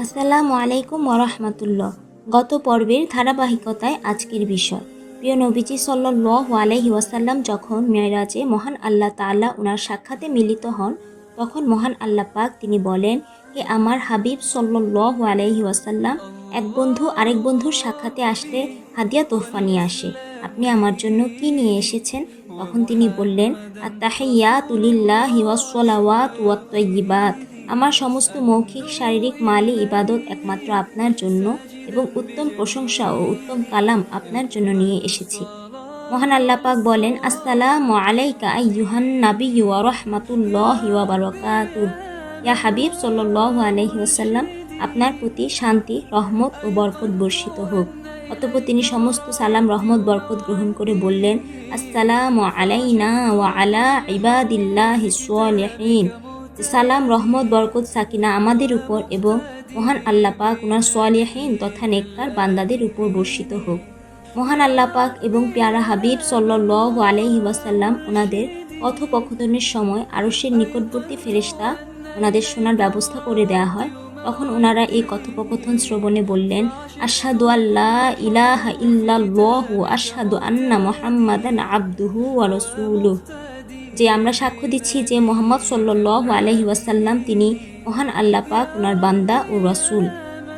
আসসালামু আলাইকুম ওরহমতুল্লাহ। গত পর্বের ধারাবাহিকতায় আজকের বিষয়। প্রিয় নবীজি সাল্লাহ আলহি ওয়াসাল্লাম যখন মেয়রাজে মহান আল্লাহ তাআলা ওনার সাক্ষাতে মিলিত হন, তখন মহান আল্লাহ পাক তিনি বলেন, হে আমার হাবিব সাল্লাহ আলহি ওয়াসাল্লাম, এক বন্ধু আরেক বন্ধুর সাক্ষাতে আসলে হাদিয়া তোহফা নিয়ে আসে। আপনি আমার জন্য কি নিয়ে এসেছেন? তখন তিনি বললেন আত্তাহিয়া তুলিল্লাহ হিওয়াসলাওয়াত ওয়াত্তয়িবাত আমার সমস্ত মৌখিক, শারীরিক, মালি ইবাদত একমাত্র আপনার জন্য এবং উত্তম প্রশংসা ও উত্তম কালাম আপনার জন্য নিয়ে এসেছি। মহান আল্লাহ পাক বলেন, আসসালামু আলাইকা আইয়ুহান নাবী ওয়া রাহমাতুল্লাহি ওয়া বারাকাতুহ। ইয়া হাবিব সাল্লাল্লাহু আলাইহি ওয়াসাল্লাম, আপনার প্রতি শান্তি, রহমত ও বরকত বর্ষিত হোক। অতঃপর তিনি সমস্ত সালাম, রহমত, বরকত গ্রহণ করে বললেন, আসসালামু আলাইনা ওয়া আলা ইবাদিল্লাহিস সালিহিন সালাম, রহমত, বরকত, সাকিনা আমাদের উপর এবং মহান আল্লাহ পাক ওনার সোয়ালিয়াহীন তথা নেককার বান্দাদের উপর বর্ষিত হোক। মহান আল্লাহ পাক এবং পেয়ারা হাবিব সাল্লাহ আলহি ওয়াসাল্লাম ওনাদের কথোপকথনের সময় আরসের নিকটবর্তী ফেরেশতা ওনাদের শোনার ব্যবস্থা করে দেয়া হয়। তখন ওনারা এই কথোপকথন শ্রবণে বললেন, আশহাদু আল্লাহ ইলাহা ইল্লাল্লাহু আশহাদু আন্না মুহাম্মাদান আব্দুহু ওয়া যে আমরা সাক্ষ্য দিচ্ছি যে মোহাম্মদ সাল্লাহ আলহি ওয়াসাল্লাম তিনি মহান আল্লাহ পাক ওনার বান্দা ও রসুল।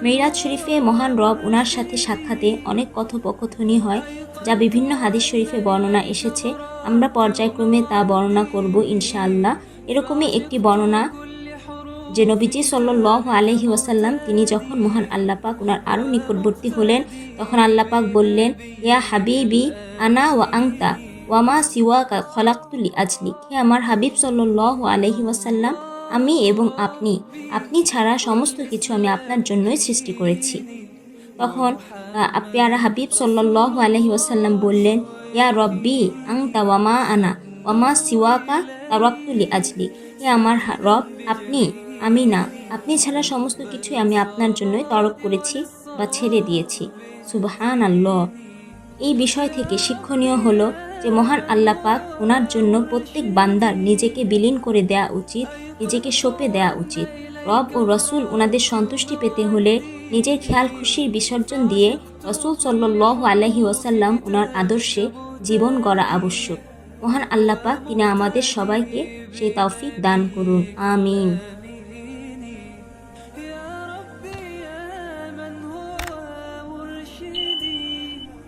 মেইরাজ শরীফে মহান রব ওনার সাথে সাক্ষাতে অনেক কথোপকথনই হয়, যা বিভিন্ন হাদিস শরীফে বর্ণনা এসেছে। আমরা পর্যায়ক্রমে তা বর্ণনা করব ইনশাআল্লাহ। এরকমই একটি বর্ণনা যে নবীজি সাল্লাহ আলহি ওয়াসাল্লাম তিনি যখন মহান আল্লাহ পাক ওনার আরও নিকটবর্তী হলেন, তখন আল্লাহ পাক বললেন, ইয়া হাবিবি, আনা ওয়া আংতা। ওয়ামা সিওয়াকা খলাক্তুলি আজলিক হে আমার হাবিব সাল্লাহ আলহি ওয়াসাল্লাম, আমি এবং আপনি আপনি ছাড়া সমস্ত কিছু আমি আপনার জন্যই সৃষ্টি করেছি। তখন পেয়ারা হাবিব সাল্লাহ আলহি ওয়াসাল্লাম বললেন, ইয়া রব্বি আং তা ওয়ামা আনা, ওয়ামা সিওয়াকা তারাক্তুলি আজলি হে আমার রব, আপনি, আমি না, আপনি ছাড়া সমস্ত কিছুই আমি আপনার জন্যই তরক করেছি বা ছেড়ে দিয়েছি। সুবহান আল্লাহ এই বিষয় থেকে শিক্ষণীয় হলো যে মহান আল্লাহ পাক ওনার জন্য প্রত্যেক বান্দার নিজেকে বিলীন করে দেয়া উচিত, নিজেকে সঁপে দেয়া উচিত। রব ও রসুল ওনাদের সন্তুষ্টি পেতে হলে নিজের খেয়াল খুশির বিসর্জন দিয়ে রসুল সাল্লাহ আলহি ওসাল্লাম ওনার আদর্শে জীবন গড়া আবশ্যক। মহান আল্লাহ পাক তিনি আমাদের সবাইকে সেই তৌফিক দান করুন। আমিন।